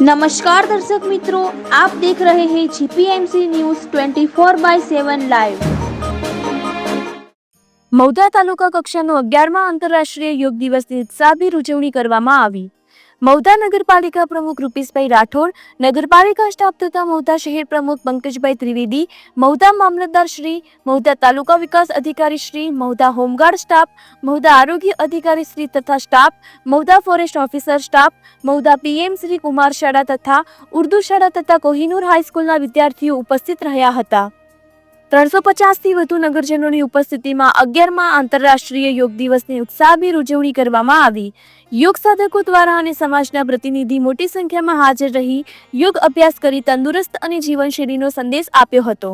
નમસ્કાર દર્શક મિત્રો, આપ દેખ રહે હે GPMC news 24 by 7 live Mauda taluka કક્ષાનો અગિયારમા આંતરરાષ્ટ્રીય યોગ દિવસની ઉત્સાહભેર ઉજવણી કરવામાં આવી. મૌધા નગરપાલિકા પ્રમુખ રૂપેશભાઈ રાઠોડ, નગરપાલિકા સ્ટાફ તથા મૌધા શહેર પ્રમુખ પંકજભાઈ ત્રિવેદી મૌધા મામલતદાર શ્રી મૌધા તાલુકા વિકાસ અધિકારી Shri Mauda home guard staff Mauda આરોગ્ય અધિકારી શ્રી તથા staff Mauda forest officer staff Mauda PM Shri Kumar શાળા તથા ઉર્દુ શાળા તથા કોહિનૂર હાઈસ્કૂલના વિદ્યાર્થીઓ ઉપસ્થિત રહ્યા હતા. ત્રણસો પચાસથી વધુ નગરજનોની ઉપસ્થિતિમાં અગિયારમાં આંતરરાષ્ટ્રીય યોગ દિવસની ઉત્સાહભેર ઉજવણી કરવામાં આવી. યોગ સાધકો દ્વારા અને સમાજના પ્રતિનિધિ મોટી સંખ્યામાં હાજર રહી યોગ અભ્યાસ કરી તંદુરસ્ત અને જીવનશૈલીનો સંદેશ આપ્યો હતો.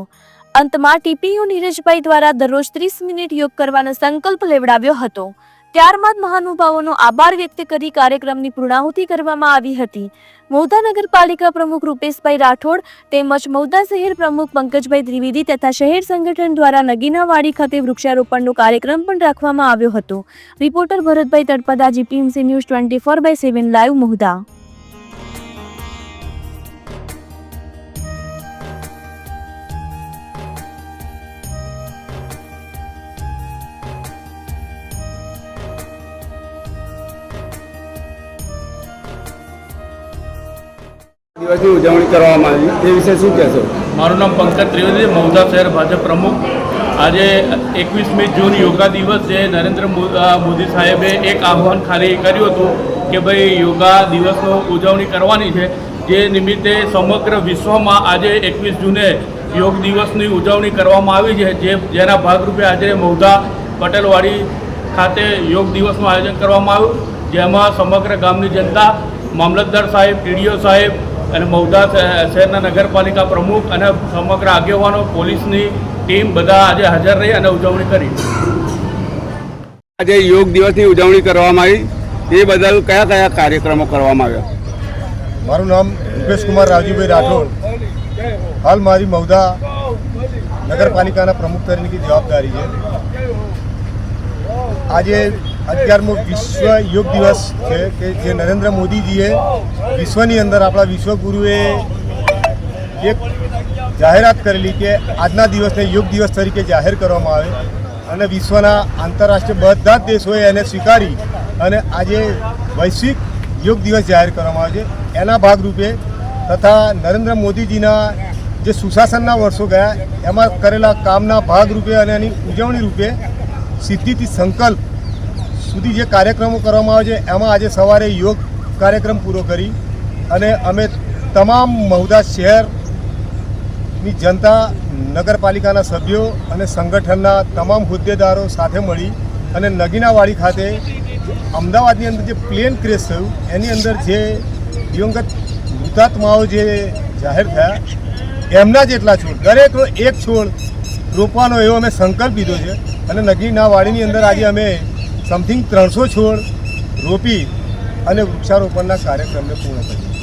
અંતમાં ટીપીયુ નીરજભાઈ દ્વારા દરરોજ ત્રીસ મિનિટ યોગ કરવાનો સંકલ્પ લેવડાવ્યો હતો. ત્યારબાદ મહાનુભાવોનો આભાર વ્યક્ત કરી કાર્યક્રમની પૂર્ણાહુતિ કરવામાં આવી હતી. મૌધા નગરપાલિકા પ્રમુખ રૂપેશભાઈ રાઠોડ તેમજ મૌધા શહેર પ્રમુખ પંકજભાઈ ત્રિવેદી તથા શહેર સંગઠન દ્વારા નગીનાવાડી ખાતે વૃક્ષારોપણનો કાર્યક્રમ પણ રાખવામાં આવ્યો હતો. Reporter Bharatbhai Talpada GPMC news twenty four by seven, live Mauda દિવસની ઉજવણી કરવામાં આવી. તે વિશે શું કહેશો? મારું નામ પંકજ ત્રિવેદી મૌદા શહેર ભાજપ પ્રમુખ. આજે એકવીસમી જૂન યોગા દિવસ છે. નરેન્દ્ર મોદી સાહેબે એક આહ્વાન ખાલી કર્યું હતું કે ભાઈ યોગા દિવસનો ઉજવણી કરવાની છે. જે નિમિત્તે સમગ્ર વિશ્વમાં આજે એકવીસ જૂને યોગ દિવસની ઉજવણી કરવામાં આવી છે. જે, જેના ભાગરૂપે આજે મૌદા પટેલવાડી ખાતે યોગ દિવસનું આયોજન કરવામાં આવ્યું. જેમાં સમગ્ર ગામની જનતા, મામલતદાર સાહેબ ટીડીઓ સાહેબ અને મૌદા શહે- શહેરના નગરપાલિકા પ્રમુખ અને સમગ્ર આગેવાનો પોલીસની ટીમ બધા આજે હાજર રહી અને ઉજવણી કરી. આજે યોગ દિવસની ઉજવણી કરવામાં આવી. એ બદલ કયા કયા કાર્યક્રમો કરવામાં આવ્યા? મારું નામ રૂપેશ કુમાર રાજુભાઈ રાઠોડ. હાલ મારી મૌદા નગરપાલિકાના પ્રમુખ તરીકેની જવાબદારી છે. આજે અગિયારમો વિશ્વ યોગ દિવસ છે કે જે નરેન્દ્ર મોદીજીએ વિશ્વની અંદર આપણા વિશ્વગુરુએ એક જાહેરાત કરેલી કે આજના દિવસને યોગ દિવસ તરીકે જાહેર કરવામાં આવે અને વિશ્વના આંતરરાષ્ટ્રીય બધા જ દેશોએ એને સ્વીકારી અને આજે વૈશ્વિક યોગ દિવસ જાહેર કરવામાં આવે છે. એના ભાગરૂપે તથા નરેન્દ્ર મોદીજીના જે સુશાસનના વર્ષો ગયા, એમાં કરેલા કામના ભાગરૂપે અને એની ઉજવણી રૂપે સિદ્ધિથી સંકલ્પ સુધી જે કાર્યક્રમો કરવામાં આવે છે, એમાં આજે સવારે યોગ કાર્યક્રમ પૂરો કરી અને અમે તમામ મહુદા શહેરની જનતા, નગરપાલિકાના સભ્યો અને સંગઠનના તમામ હોદ્દેદારો સાથે મળી અને નગીનાવાડી ખાતે અમદાવાદની અંદર જે પ્લેન ક્રેશ થયું, એની અંદર જે દિવંગત મૃતાત્માઓ જે જાહેર થયા, એમના જેટલા છોડ, દરેકનો એક છોડ રોપવાનો એવો અમે સંકલ્પ લીધો છે અને નગીના વાડીની અંદર આજે અમે સમથિંગ ત્રણસો છોડ રોપી અને વૃક્ષારોપણના કાર્યક્રમને પૂર્ણ કર્યું.